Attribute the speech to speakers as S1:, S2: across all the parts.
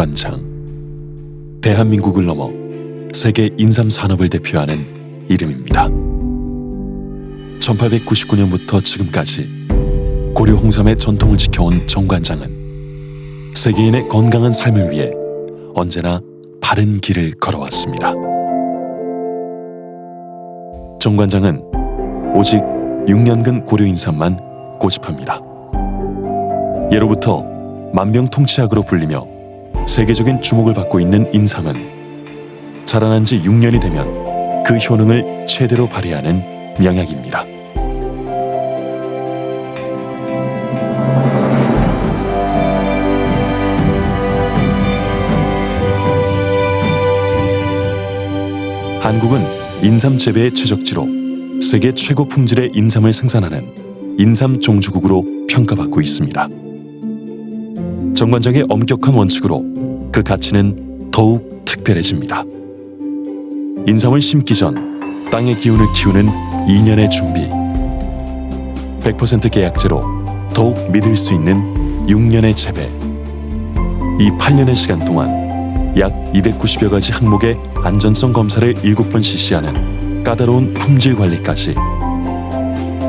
S1: 정관장. 대한민국을 넘어 세계 인삼 산업을 대표하는 이름입니다. 1899년부터 지금까지 고려 홍삼의 전통을 지켜온 정관장은 세계인의 건강한 삶을 위해 언제나 바른 길을 걸어왔습니다. 정관장은 오직 6년근 고려 인삼만 고집합니다. 예로부터 만병통치약으로 불리며 세계적인 주목을 받고 있는 인삼은 자라난 지 6년이 되면 그 효능을 최대로 발휘하는 명약입니다. 한국은 인삼 재배의 최적지로 세계 최고 품질의 인삼을 생산하는 인삼 종주국으로 평가받고 있습니다. 정관장의 엄격한 원칙으로 그 가치는 더욱 특별해집니다. 인삼을 심기 전 땅의 기운을 키우는 2년의 준비, 100% 계약제로 더욱 믿을 수 있는 6년의 재배, 이 8년의 시간 동안 약 290여 가지 항목의 안전성 검사를 7번 실시하는 까다로운 품질 관리까지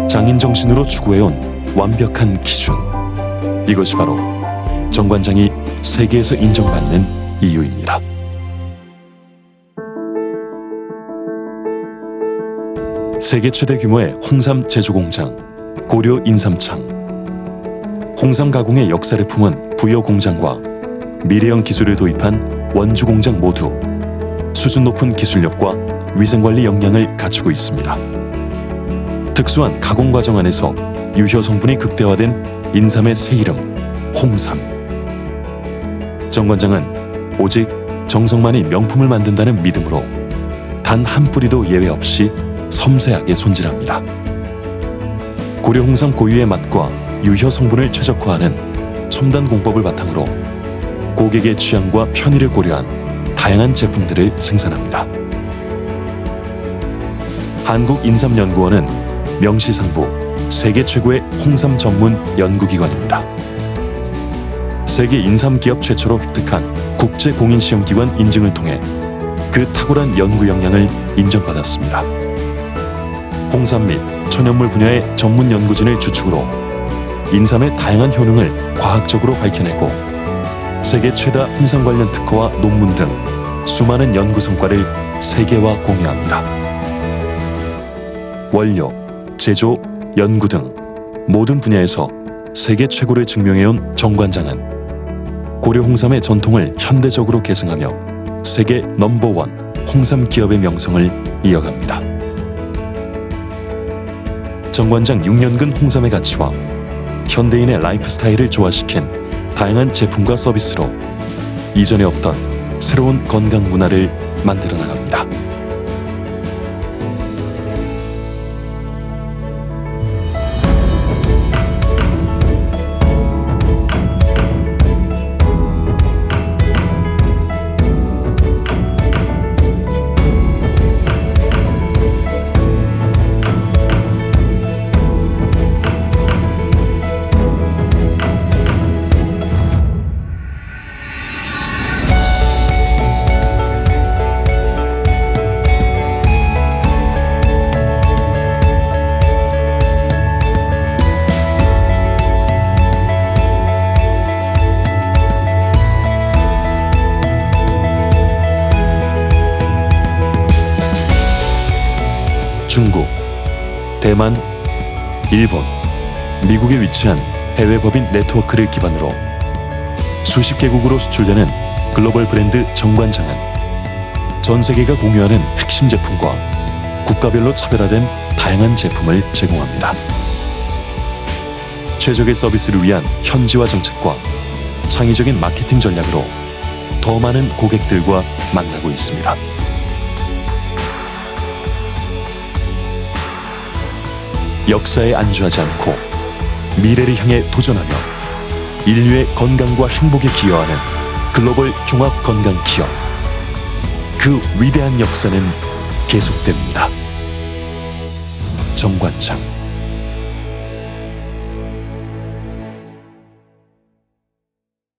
S1: 장인 정신으로 추구해온 완벽한 기준. 이것이 바로 정관장이 세계에서 인정받는 이유입니다. 세계 최대 규모의 홍삼 제조 공장 고려 인삼창 홍삼 가공의 역사를 품은 부여 공장과 미래형 기술을 도입한 원주 공장 모두 수준 높은 기술력과 위생 관리 역량을 갖추고 있습니다. 특수한 가공 과정 안에서 유효 성분이 극대화된 인삼의 새 이름 홍삼. 정관장은 오직 정성만이 명품을 만든다는 믿음으로 단 한 뿌리도 예외 없이 섬세하게 손질합니다. 고려 홍삼 고유의 맛과 유효 성분을 최적화하는 첨단 공법을 바탕으로 고객의 취향과 편의를 고려한 다양한 제품들을 생산합니다. 한국인삼연구원은 명시상부 세계 최고의 홍삼 전문 연구기관입니다. 세계 인삼 기업 최초로 획득한 국제 공인 시험 기관 인증을 통해 그 탁월한 연구 역량을 인정받았습니다. 홍삼 및 천연물 분야의 전문 연구진을 주축으로 인삼의 다양한 효능을 과학적으로 밝혀내고 세계 최다 홍삼 관련 특허와 논문 등 수많은 연구 성과를 세계와 공유합니다. 원료, 제조, 연구 등 모든 분야에서 세계 최고를 증명해온 정관장은 고려 홍삼의 전통을 현대적으로 계승하며 세계 넘버원 홍삼 기업의 명성을 이어갑니다. 정관장 6년근 홍삼의 가치와 현대인의 라이프 스타일을 조화시킨 다양한 제품과 서비스로 이전에 없던 새로운 건강 문화를 만들어 나갑니다. 중국, 대만, 일본, 미국에 위치한 해외 법인 네트워크를 기반으로 수십 개국으로 수출되는 글로벌 브랜드 정관장은 전 세계가 공유하는 핵심 제품과 국가별로 차별화된 다양한 제품을 제공합니다. 최적의 서비스를 위한 현지화 정책과 창의적인 마케팅 전략으로 더 많은 고객들과 만나고 있습니다. 역사에 안주하지 않고 미래를 향해 도전하며 인류의 건강과 행복에 기여하는 글로벌 종합 건강 기업. 그 위대한 역사는 계속됩니다. 정관장